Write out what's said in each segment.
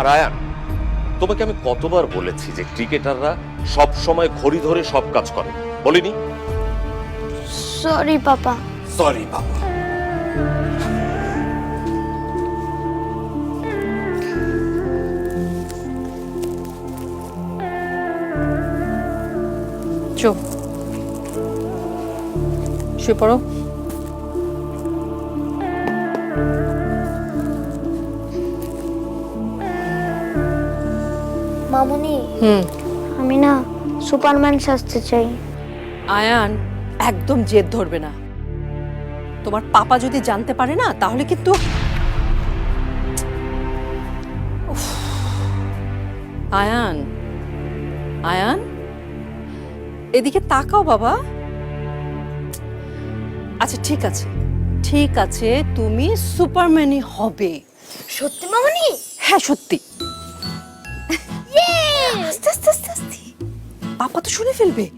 আর আয়ান তোমাকে আমি কতবার বলেছি যে ক্রিকেটাররা সব সময় ঘড়ি ধরে সব কাজ করে? বলিনি? সরি পাপা। সরি বাবা চুপ। শুয়ে পড়ো। মামুনি। হুম। আমি না সুপারম্যান সাজতে চাই। আয়ান একদম জেদ ধরবে না। তোমার পাপা যদি জানতে পারে না তাহলে কিন্তু উফ। আয়ান আয়ান এদিকে তাকাও বাবা। আচ্ছা ঠিক আছে। ঠিক আছে তুমি সুপারম্যানই হবে। সত্যি মামুনি? হ্যাঁ সত্যি। আস্তে আস্তে আস্তে আস্তে। পাপা তো শুনে ফেলবে।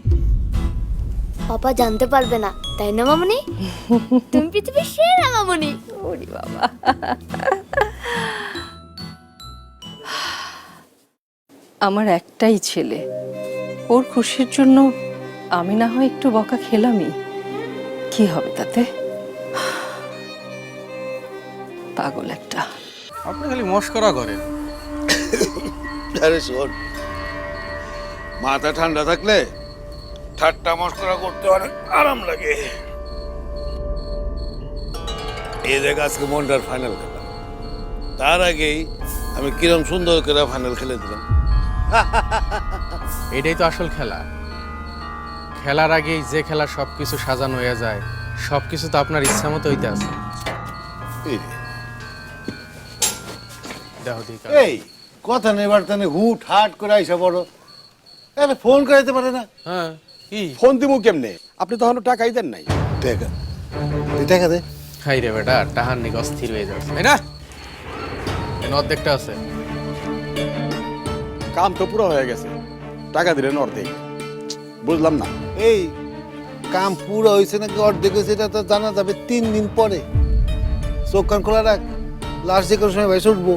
পাপা জানতে পারবে না তাই না মামুনি? তুমি পৃথিবীর সেরা মামুনি। ওরে বাবা। আমার একটাই ছেলে। ওর খুশির জন্য আমি না হয় একটু বকা খেলামই। কি হবে তাতে? পাগল একটা। আপনি খালি মস্করা করেন। আরে শোন মাথা ঠান্ডা থাকলে ঠাট্টা মস্করা করতে অনেক আরাম লাগে। এই দেখ আজকে মনটার ফাইনাল খেলা। তার আগেই আমি কিরম সুন্দর করে ফাইনাল খেলে দিলাম। এটাই তো আসল খেলা। খেলার আগেই যে খেলা সব কিছু সাজানো হয়ে যায় সব কিছু তো আপনার ইচ্ছা মতো হইতে আছে। এই কথা নেই বার্তা নেই হুট হাট করে আইসা বড় আরে ফোন করাইতে পারে না। হ্যাঁ কি? ফোন দিমু কেমনে? আপনি তখন টাকাই দেন নাই। টাকা তুই টাকা দে। খাই রে বেটা টাহার নিকে অস্থির হয়ে যাচ্ছে। তাই না! এন অর্ধেকটা আছে। কাম তো পুরো হয়ে গেছে। টাকা দিলেন অর্ধেক বুঝলাম না। এই কাম পুরো হয়েছে নাকি অর্ধেক হয়েছে এটা তো জানা যাবে তিন দিন পরে। চোখ কান খোলা রাখ। লাস্ট যে কোনো সময় ভাই উঠবো।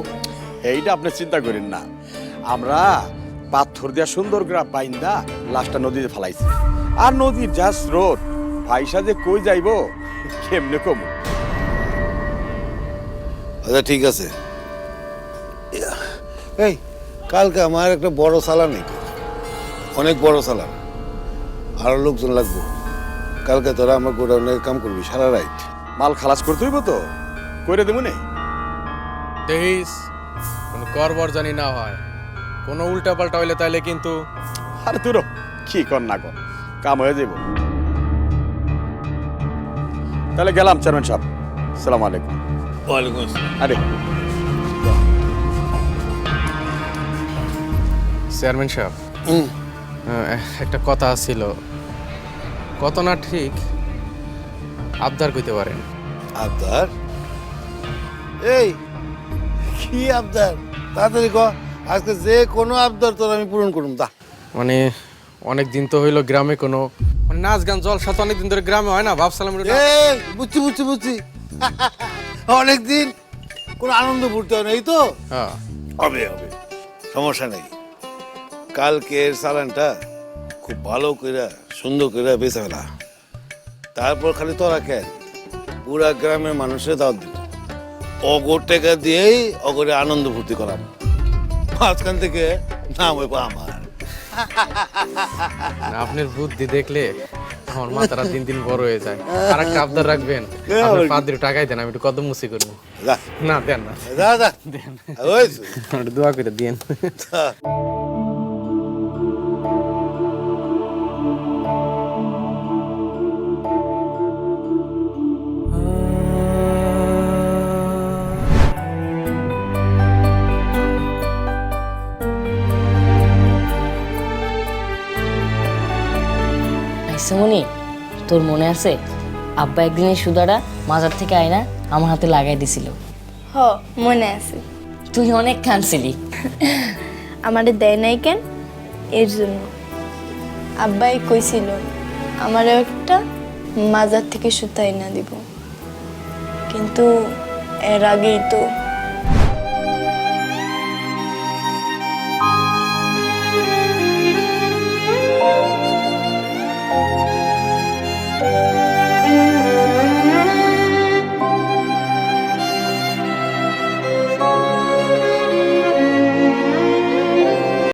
এইটা আপনি চিন্তা করেন না। আমরা পাথর দিয়া সুন্দর গ্রা বাইন্দা লাশটা নদীতে ফেলাইছি। আর নদীর যা স্রোত ভাইসা যে কই যাইবো কেমনে কম? আচ্ছা ঠিক আছে। এই কালকে আমার একটা বড় সালান নেই। অনেক বড় সালান আরও লোকজন লাগবো। কালকে তোরা আমার গোডাউনের কাম করবি সারা রাইট মাল খালাস করতে হইব তো? কইরে দেবো নেই দেখিস কোনো করবর জানি না হয়। কোনো উল্টা পাল্টা হইলে তাইলে কিন্তু আরে তুই কি কর না কর কাম হয়ে যাইব। তাহলে গেলাম চেয়ারম্যান সাহেব। সালাম আলাইকুম। ওয়ালাইকুম আসসালাম। আরে। চেয়ারম্যান সাহেব একটা কথা ছিল। কত না ঠিক আবদার কইতে পারেন। আবদার? এই কি আবদার? তাড়াতাড়ি ক। আজকে যে কোনো আবদার তোর আমি পূরণ করুম দা মানে অনেক দিন তো হইল গ্রামে কোনো মানে নাচ গান জলসা তো অনেক দিন ধরে গ্রামে হয় না ভাবছিলাম একটু না- এই বুঝছি বুঝছি বুঝছি। অনেকদিন কোনো আনন্দ ফুর্তি হয় না এই তো? হ্যাঁ। হবে হবে। সমস্যা নেই। কালকের চালানটা খুব ভালো কইরা সুন্দর কইরা বেঁচে ফেলা। তারপর খালি তোরা কেন পুরা গ্রামের মানুষের দাওয়াত দিব। অগর টাকা দিয়েই অগরে আনন্দ ভর্তি করাম। মাঝখান থেকে নাম হইব আমার। না, আপনার বুদ্ধি দেখলে আমার মাথাটা দিন দিন বড় হয়ে যায়। আর একটা আবদার রাখবেন। আপনি পাদ্রি টাকাই দেন আমি একটু কদম মুসি করব যা। না দেন না। যা যা। ওই দোয়া করে দিয়েন। আইসামনি তোর মনে আছে? আব্বা একদিন এই সুদাটা মাজার থেকে আয়না আমার হাতে লাগাই দিছিল। হ মনে আছে। তুই অনেক কাঁদছিলি আমারে দেয় নাই কেন? এর জন্য। আব্বাই কইছিল আমারও একটা মাজার থেকে সুতাই না দিব। কিন্তু এর আগেই তো